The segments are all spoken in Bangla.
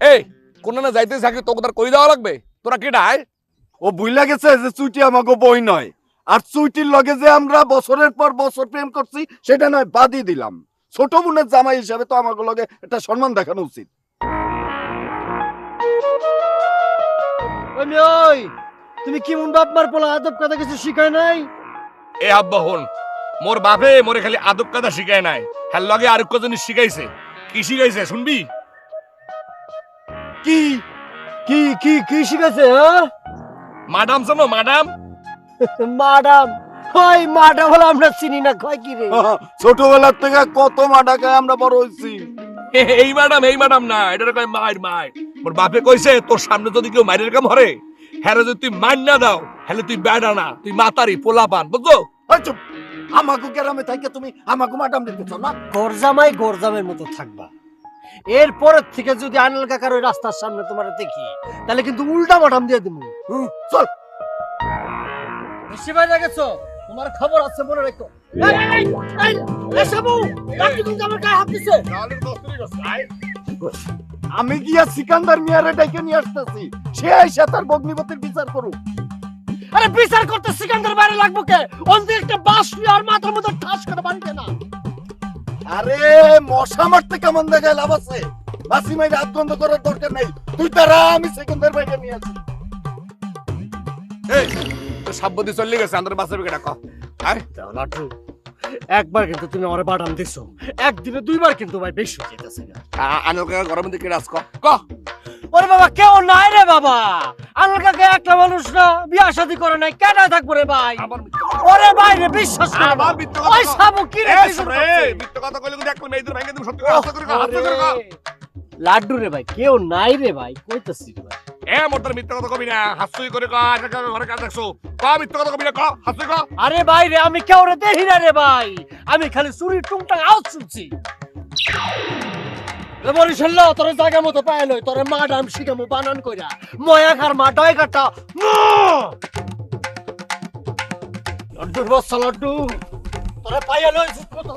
এই কোন না যাইতে থাকি তোকে তার কই দেওয়া লাগবে? তোরা কি ডাই? ও বুইলা গেছে যে চুইটি আমাকে বই নয়। আর চুইটির লগে যে আমরা বছরের পর বছর প্রেম করছি সেটা নয় বাদই দিলাম। ছোট বোনের জামাই হিসাবে তো আমাকে লগে একটা সম্মান দেখানো উচিত। তুমি কি মুন বাপ মার পোলা আদব কথা কিছু শিখায় নাই? এ আব্বা হন মোর বাপে মোরে খালি আদব কাদা শিখায় নাই। হ্যাঁ লগে আর কজন শিখাইছে। কি শিখাইছে শুনবি? কি? কি কি কি শিখাছে হ্যাঁ? মাডাম শোনো মাডাম। মাডাম? ওই আমরা চিনি না কয় কি রে? ছোটবেলার থেকে কত মাডা খায় আমরা বড় হয়েছি। এই ম্যাডাম এই ম্যাডাম না এটা কয় মায়ের মায়। মোর বাপে কইছে তোর সামনে যদি কেউ মায়ের কাম হরে হ্যাঁ যদি তুই মার না দাও হলে তুই বেড়া না তুই মাতারি পোলা পান বুঝছ? ওই চুপ আমাকে গ্রামে থাকে তুমি আমাকে মাডাম দিতেছ না? গরজামাই গরজামের মতো থাকবা। এরপরের থেকে যদি আনাল কাকার ওই রাস্তার সামনে তোমার দেখি তাহলে কিন্তু উল্টা মাঠাম দিয়ে দেবো হুম, চল। বেশি বাইরে গেছো? তোমার খবর আছে মনে রেখো। আমি গিয়া সিকান্দার মিয়ারে ডেকে নিয়ে আসতেছি। সে আইসা তার ভগ্নিপতির বিচার করুক। আরে বিচার করতে সিকান্দার বাইরে লাগবো কে? অন্তে একটা বাস আর মাথার মধ্যে ঠাস করে বাড়িতে না। আরে মশা মারতে কেমন দেখায় লাভ আছে? বাসি মাইরে হাত বন্ধ করার দরকার নেই। তুই তারা আমি সেকেন্ডের বাইরে নিয়ে আসি। এই তো সাব্বতি চলে গেছে আমাদের বাসাবে কেটা কহ আয়। দাও লাটু একবার কিন্তু তুমি আমার বাটাম দিছো। একদিনে দুইবার কিন্তু ভাই বেশি হয়ে যেতেছে আনল কাকা গরমের দিকে কহ ক। ওরে বাবা কেউ নাই রে বাবা। আনাল কাকা একটা মানুষ না বিয়া শাদি করে নাই কেন থাকব রে ভাই? কথা- ওরে ভাই রে বিশ্বাস কথা ওই। সাবু কি রে এই? মিথ্যা কথা কইলে কিন্তু একটা মেয়েদের ভাঙে তুমি সত্যি হাসতে করে হাসতে করে। লাড্ডু রে ভাই কেউ নাই রে ভাই কইতাছি ভাই। এ মোর তোর মিথ্যা কথা কবি না হাসুই করে ক ঘরে কাজ দেখছ? ক মিথ্যা কথা কবি না ক হাসুই ক। আরে ভাই রে আমি কেউ রে দেখি না রে ভাই আমি খালি চুরি টুংটাং আওয়াজ শুনছি। বরিশাল ল, তোর জায়গা মতো পায় লই তোর মা ডাম শিখামু বানান কইরা। ময়া খার মা ডয় কাটা লড্ডুর বস্তা লড্ডু। তোরে পাইয়া লই সুত কত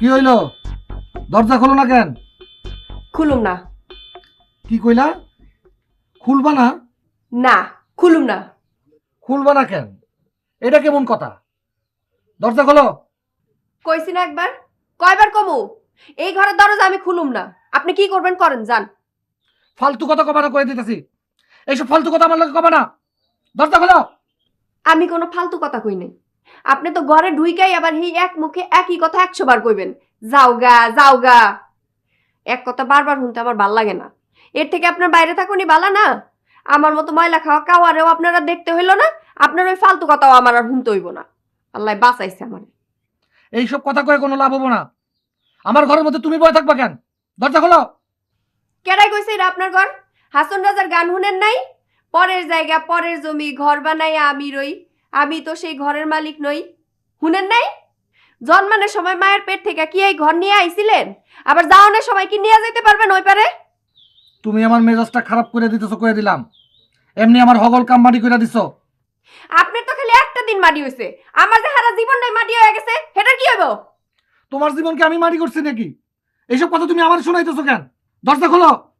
কি হইল? দরজা খোলো না কেন? খুলুম না। কি কইলা? খুলবা না? না খুলুম না। খুলবা না কেন? এটা কেমন কথা? দরজা খোলো। কইছি না একবার। কয়বার কমু? এই ঘরের দরজা আমি খুলুম না। আপনি কি করবেন করেন যান। ফালতু কথা কবা না কয়ে দিতেছি। এইসব ফালতু কথা আমার লোকে কবা না দরজা খোলো। আমি কোনো ফালতু কথা কই নাই। আপনি তো ঘরে ঢুইকাই আবার এই এক মুখে একই কথা একশো বার কইবেন যাও গা যাও গা। এক কথা বারবার শুনতে আমার ভালো লাগে না। এর থেকে আপনার বাইরে থাকুনি বালা না। আমার মতো ময়লা খাওয়া কাওয়ারেও আপনারা দেখতে হইল না আপনার ওই ফালতু কথাও আমার আর শুনতে হইব না। আল্লাহ বাঁচাইছে আমার। এইসব কথা কয়ে কোনো লাভ হব না। আমার ঘরের মধ্যে তুমি বয়ে থাকবা কেন? দরজা খোলো। কেডাই কইছে এটা আপনার ঘর? হাসন রাজার গান শুনেন নাই? পরের জায়গা পরের জমি ঘর বানাই আমি রই। আমি তো সেই ঘরের মালিক নই। শুনেন নাই? জন্মানোর সময় মায়ের পেট থেকে কি এই ঘর নিয়ে আইছিলেন? আবার যাওয়ানোর সময় কি নিয়ে যেতে পারবেন ওই পারে? তুমি আমার মেজাজটা খারাপ করে দিতেছো কয়ে দিলাম। এমনি আমার হগল কাম মাটি করে দিছো। আপনার তো খালি একটা দিন মাটি হয়েছে আমার যে সারা জীবনটাই মাটি হয়ে গেছে সেটা কি হইব? তোমার জীবনকে আমি মাটি করছি নাকি? এইসব কথা তুমি আমার শোনাইতেছো কেন? দরজা খোলো।